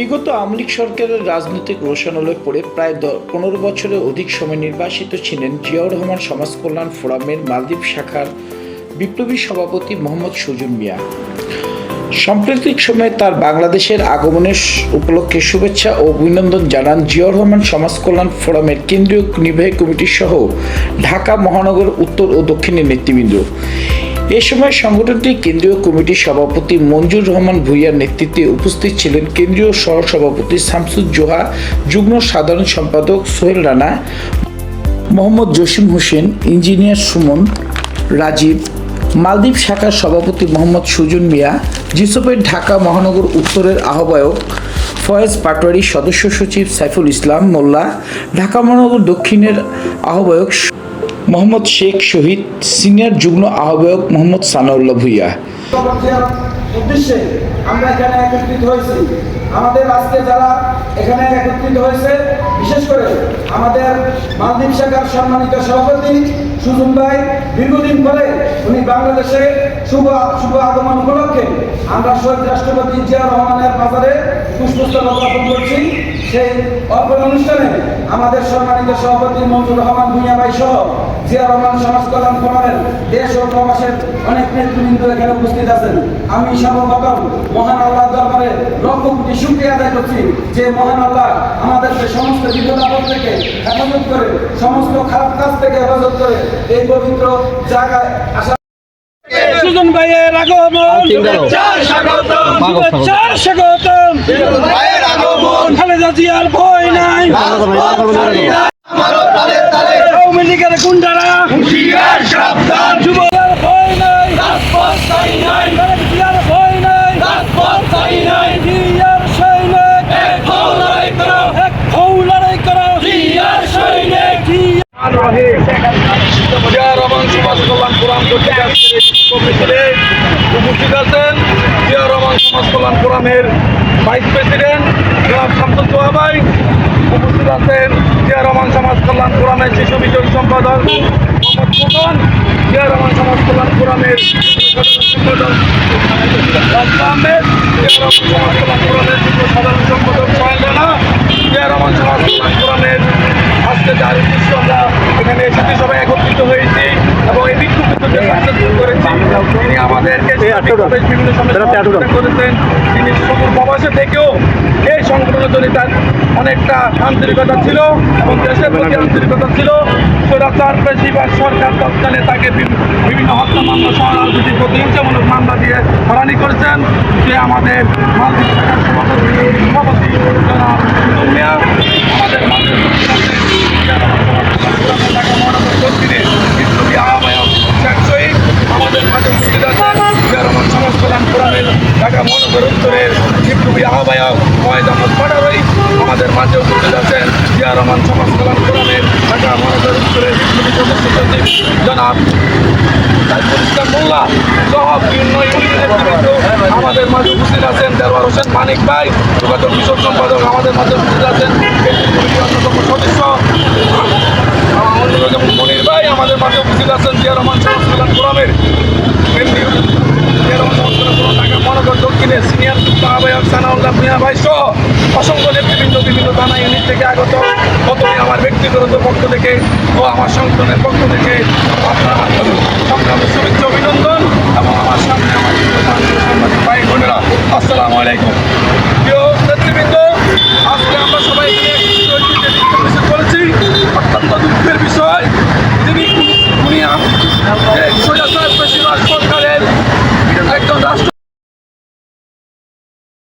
বিগত আমলিক সরকারের রাজনৈতিক রোশানলে পড়ে প্রায় পনেরো বছরের অধিক সময় নির্বাসিত ছিলেন জিয়াউর রহমান সমাজ কল্যাণ ফোরামের মালদ্বীপ শাখার বিপ্লবী সভাপতি মোহাম্মদ সুজন মিয়া। সাম্প্রতিক সময়ে তার বাংলাদেশের আগমনের উপলক্ষে শুভেচ্ছা ও অভিনন্দন জানান জিয়াউর রহমান সমাজ কল্যাণ ফোরামের কেন্দ্রীয় নির্বাহী কমিটি সহ ঢাকা মহানগর উত্তর ও দক্ষিণের নেতৃবৃন্দ। এ সময় সংগঠনটির কেন্দ্রীয় কমিটির সভাপতি মঞ্জুর রহমান ভূঁইয়ার নেতৃত্বে উপস্থিত ছিলেন কেন্দ্রীয় সহসভাপতি শামসুজ্জোহা যুগ্ম সাধারণ সম্পাদক সোহেল রানা, মোহাম্মদ জসিম হোসেন, ইঞ্জিনিয়ার সুমন, রাজীব, মালদ্বীপ শাখার সভাপতি মোহাম্মদ সুজন মিয়া, জিসপের ঢাকা মহানগর উত্তরের আহ্বায়ক ফয়েজ পাটোয়ারি সদস্য সচিব সাইফুল ইসলাম মোল্লা, ঢাকা মহানগর দক্ষিণের আহ্বায়ক মোহাম্মদ শেখ শহীদ সিনিয়র যুগ্ম আহ্বায়ক মোহাম্মদ সানাউল্লাহ ভুইয়া। উদ্দেশ্যে আমরা এখানে একত্রিত হয়েছি। আমাদের আজকে যারা এখানে একত্রিত হয়েছে, বিশেষ করে আমাদের মালদ্বীপ শাখার সম্মানিত সভাপতি সুজন ভাই, দীর্ঘদিন পরে উনি বাংলাদেশে শুভ শুভ আগমন উপলক্ষে আমরা শহীদ রাষ্ট্রপতি জিয়া রহমানের বাজারে পুষ্পস্তবক অর্পণ করছি। সেই অর্পণ অনুষ্ঠানে আমাদের সম্মানিত সভাপতি মঞ্জুর রহমান ভূঁইয়া ভাই সহ জিয়া রহমান সমাজ কল্যাণ ফোরামের দেশ ও প্রবাসের অনেক নেতৃবৃন্দ এখানে উপস্থিত আছেন। আমি সর্বপ্রথম মহান আল্লাহ দরবারে লক্ষ কোটি শুক্রিয়া আদায় করছি যে মহান আল্লাহ আমাদেরকে সমস্ত বিপদ আপদ থেকে হেফাজত করে সমস্ত খারাপ কাজ থেকে হেফাজত করে এই পবিত্র জায়গায় আসা সুজন ভাইয়ের আগমন। চার স্বাগতম। চার স্বাগতম। ভাইয়ের আগমন। খালেদা জিয়ার ভয় নাই আমারও তালে তালে আওয়ামী লীগের গুন্ডারা হুঁশিয়ার সাবধান যুবকের ভয় নাই রাজপথ চাই নাই খালেদা জিয়ার ভয় নাই রাজপথ চাই নাই জিয়ার সৈনিক এক হও লড়াই করো এক হৌ লড়াই করো জিয়ার সৈনিক জিয়া রহমান, সমাজ কল্যাণ ফোরাম কর্তৃক কমিটিতে উপস্থিত আছেন। জিয়া রহমান, সমাজ কল্যাণ ফোরামের প্রেসিডেন্ট জনাব শামসুল তোহা ভাই উপস্থিত আছেন। জিয়া রহমান, সমাজ কল্যাণ ফোরামের শিশু বিজয় সম্পাদক মোহাম্মদ ফুকন জিয়া রহমান, সমাজ কল্যাণ ফোরামের সম্পাদক আহমেদ যুগ্ম সাধারণ সম্পাদক সোহেল রানা জিয়া রহমান সমাজ কল্যাণ ফোরামের আজকে যার উদ্দেশ্য আমরা এখানে এসেছি সবাই একত্রিত হয়েছি এবং এই বিক্ষোভ মিছিলকে সাকসেসফুল করেছি তিনি আমাদেরকে বিভিন্ন সময় সহযোগিতা করেছেন। তিনি সুদূর প্রবাসে থেকেও এই সংগঠনের জন্য তার অনেকটা আন্তরিকতা ছিল এবং দেশের প্রতি আন্তরিকতা ছিল। স্বৈরাচার বেশিরভাগ সরকার তৎকালে তাকে বিভি- বিভিন্ন হত্যা মামলা সহ রাজনৈতিক প্রতিহিংসামূলক মামলা দিয়ে হরানি করেছেন। সে আমাদের মালদ্বীপ সভাপতি সভাপতি জনাব সুজন মিয়া আমাদের মালদ্বীপ শাখার ঢাকা মহানগর দক্ষিণে বিপ্লবী আহ্বায়ক শেখ শহীদ আমাদের মাঝে উপস্থিত আছেন জিয়া রহমান সমাজ কল্যাণ ফোরামের ঢাকা মহানগর উত্তরের বিপ্লবী আহ্বায়ক ফয়েজ আহমদ পাটারই আমাদের মাঝে উপস্থিত আছেন জিয়া রহমান সমাজ কল্যাণ ফোরামের ঢাকা মহানগর জনাব সাইফুল ইসলাম মোল্লা সহ বিভিন্ন আমাদের মাঝে উপস্থিত আছেন। দেওয়ার হোসেন মানিক ভাই, যোগাযোগ কিশোর সম্পাদক আমাদের মাঝে উপস্থিত আছেন। অন্যতম সদস্য মনির ভাই আমাদের মাঝে উপস্থিত আছেন। জিয়া রহমান সমাজ কল্যাণ ফোরামের জিয়া রহমান সমাজ কল্যাণ ফোরাম ঢাকা মহানগর দক্ষিণে সিনিয়র সবাই সহ অসংখ্য নেতৃবৃন্দ, বিভিন্ন থানা ইউনিট থেকে আগত। প্রথমে আমার ব্যক্তিগত পক্ষ থেকে ও আমার সংগঠনের পক্ষ থেকে আপনার সংগ্রামের শুভেচ্ছা অভিনন্দন এবং আমার সামনে আমার সাংবাদিক ভাই আলাইকুম। প্রিয় নেতৃবৃন্দ, আজকে আমরা সবাই করেছি। অত্যন্ত দুঃখের বিষয় তিনি দুনিয়া